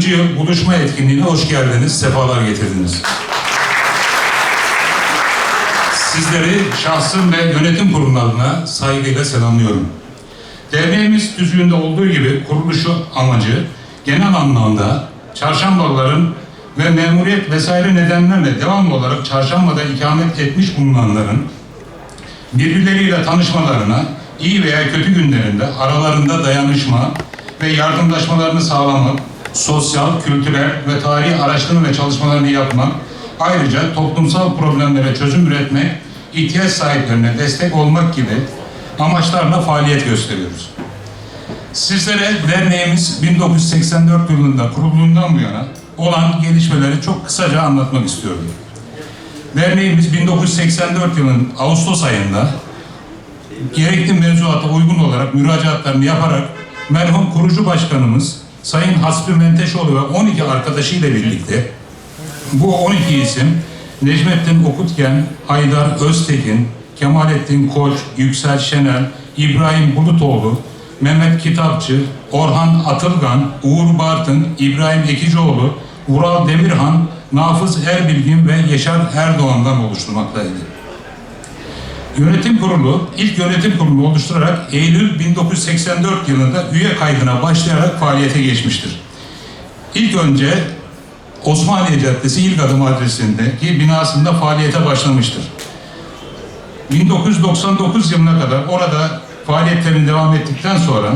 yıl buluşma etkinliğine hoş geldiniz, sefalar getirdiniz. Sizleri şahsım ve yönetim kurumlarına saygıyla selamlıyorum. Derneğimiz düzgünde olduğu gibi kuruluşu amacı genel anlamda çarşambalıların ve memuriyet vesaire nedenlerle devamlı olarak çarşambada ikamet etmiş bulunanların birbirleriyle tanışmalarına, iyi veya kötü günlerinde aralarında dayanışma ve yardımlaşmalarını sağlamak, sosyal, kültürel ve tarihi araştırma ve çalışmalarını yapmak, ayrıca toplumsal problemlere çözüm üretmek, ihtiyaç sahiplerine destek olmak gibi amaçlarla faaliyet gösteriyoruz. Sizlere derneğimiz 1984 yılında kurulduğundan bu yana olan gelişmeleri çok kısaca anlatmak istiyorum. Derneğimiz 1984 yılının Ağustos ayında gerekli mevzuata uygun olarak müracaatlarını yaparak merhum kurucu başkanımız Sayın Hasbi Menteşoğlu ve 12 arkadaşıyla birlikte bu 12 isim Necmettin Okutgen, Haydar Öztekin, Kemalettin Koç, Yüksel Şenel, İbrahim Bulutoğlu, Mehmet Kitapçı, Orhan Atılgan, Uğur Bartın, İbrahim Ekicioğlu, Vural Demirhan, Nafız Erbilgin ve Yaşar Erdoğan'dan oluşturmaktaydı. Yönetim kurulu, ilk yönetim kurulu oluşturarak Eylül 1984 yılında üye kaydına başlayarak faaliyete geçmiştir. İlk önce Osmaniye Caddesi İlk Adım adresindeki binasında faaliyete başlamıştır. 1999 yılına kadar orada faaliyetlerini devam ettikten sonra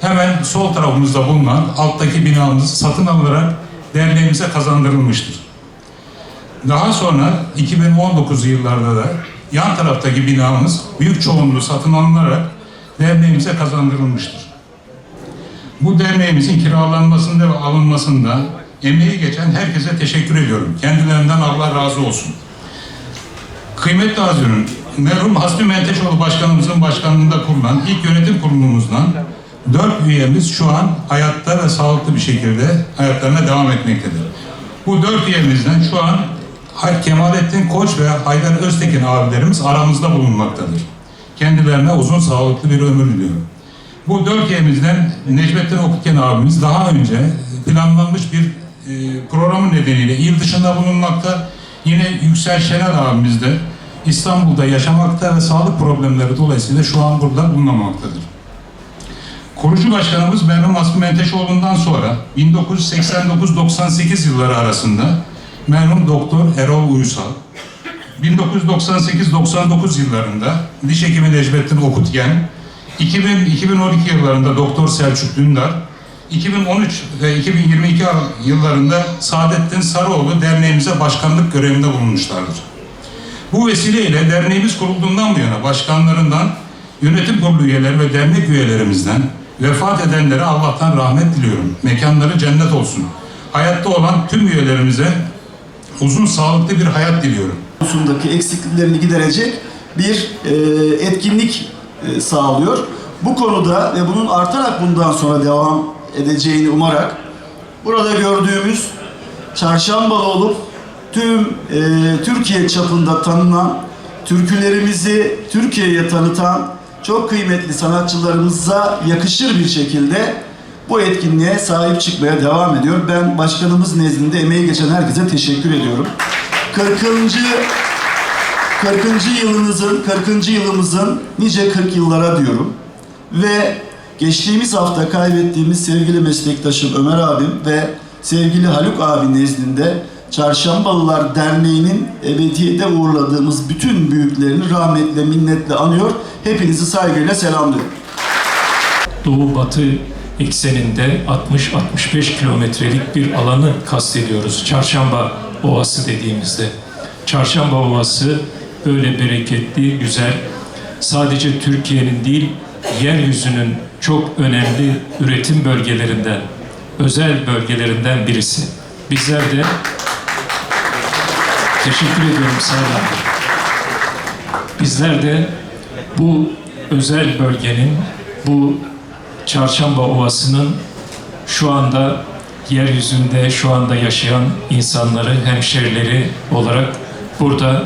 hemen sol tarafımızda bulunan alttaki binamız satın alınarak derneğimize kazandırılmıştır. Daha sonra 2019 yıllarda da yan taraftaki binamız büyük çoğunluğu satın alınarak derneğimize kazandırılmıştır. Bu derneğimizin kiralanmasında ve alınmasında emeği geçen herkese teşekkür ediyorum. Kendilerinden Allah razı olsun. Kıymetli Hazirun, merhum Hasbi Menteşoğlu Başkanımızın başkanlığında kurulan ilk yönetim kurulumuzdan dört üyemiz şu an hayatta ve sağlıklı bir şekilde hayatlarına devam etmektedir. Bu dört üyemizden şu an Kemalettin Koç ve Haydar Öztekin abilerimiz aramızda bulunmaktadır. Kendilerine uzun sağlıklı bir ömür diliyorum. Bu dört üyemizden Necmettin Okutken abimiz daha önce planlanmış bir e, programın nedeniyle il dışında bulunmakta. Yine Yüksel Şener abimiz de İstanbul'da yaşamakta ve sağlık problemleri dolayısıyla şu an burada bulunamaktadır. Kurucu başkanımız merhum Hasbi Menteşoğlu'ndan sonra 1989-98 yılları arasında merhum Doktor Erol Uysal, 1998-99 yıllarında diş hekimi Necmettin Okutgen, 2000-2012 yıllarında Doktor Selçuk Dündar, 2013 ve 2022 yıllarında Saadettin Sarıoğlu derneğimize başkanlık görevinde bulunmuşlardır. Bu vesileyle derneğimiz kurulduğundan bu yana başkanlarından, yönetim kurulu üyeleri ve dernek üyelerimizden vefat edenlere Allah'tan rahmet diliyorum. Mekanları cennet olsun. Hayatta olan tüm üyelerimize uzun sağlıklı bir hayat diliyorum. konusundaki eksikliklerini giderecek bir e, etkinlik e, sağlıyor. Bu konuda ve bunun artarak bundan sonra devam edeceğini umarak burada gördüğümüz çarşambalı olup tüm e, Türkiye çapında tanınan türkülerimizi Türkiye'ye tanıtan çok kıymetli sanatçılarımıza yakışır bir şekilde bu etkinliğe sahip çıkmaya devam ediyor. Ben başkanımız nezdinde emeği geçen herkese teşekkür ediyorum. 40. 40. yılınızın, 40. yılımızın nice 40 yıllara diyorum. Ve geçtiğimiz hafta kaybettiğimiz sevgili meslektaşım Ömer abim ve sevgili Haluk abi nezdinde Çarşambalılar Derneği'nin ebediyede uğurladığımız bütün büyüklerini rahmetle, minnetle anıyor. Hepinizi saygıyla selamlıyorum. Doğu Batı ekseninde 60-65 kilometrelik bir alanı kastediyoruz. Çarşamba Ovası dediğimizde. Çarşamba Ovası böyle bereketli, güzel, sadece Türkiye'nin değil, yeryüzünün çok önemli üretim bölgelerinden, özel bölgelerinden birisi. Bizler de teşekkür ediyorum Sayın. Bizler de bu özel bölgenin, bu Çarşamba Ovası'nın şu anda yeryüzünde şu anda yaşayan insanları, hemşerileri olarak burada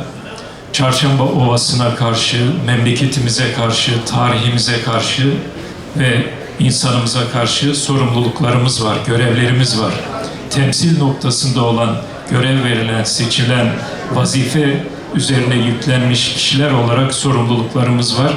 Çarşamba Ovası'na karşı, memleketimize karşı, tarihimize karşı ve insanımıza karşı sorumluluklarımız var, görevlerimiz var. Temsil noktasında olan, görev verilen, seçilen, vazife üzerine yüklenmiş kişiler olarak sorumluluklarımız var.